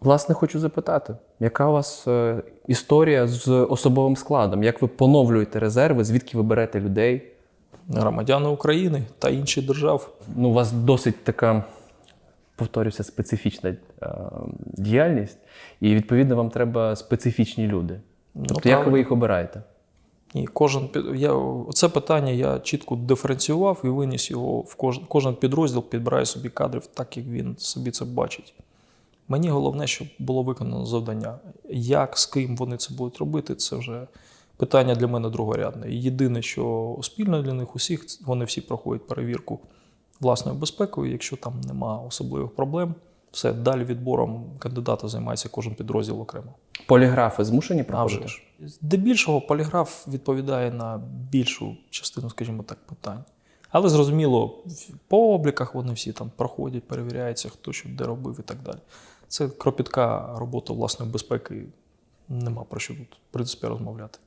Власне, хочу запитати, яка у вас е, історія з особовим складом? Як ви поновлюєте резерви? Звідки ви берете людей? Громадяни України та інші держав. Ну, у вас досить така, повторюся, специфічна е, діяльність, і відповідно вам треба специфічні люди. Тобто, як ви їх обираєте? І кожен під- я це питання я чітко диференціював і виніс його в кожен, кожен підрозділ підбирає собі кадрів так, як він собі це бачить. Мені головне, щоб було виконано завдання. Як, з ким вони це будуть робити, це вже питання для мене другорядне. Єдине, що спільно для них усіх, вони всі проходять перевірку власною безпекою. Якщо там нема особливих проблем, все далі відбором кандидата займається кожен підрозділ окремо. Поліграфи змушені проходити? вже ж. Здебільшого поліграф відповідає на більшу частину, скажімо так, питань. Але зрозуміло, по обліках вони всі там проходять, перевіряються, хто що де робив і так далі. Це кропітка робота власної безпеки. Нема про що тут, в принципі, розмовляти.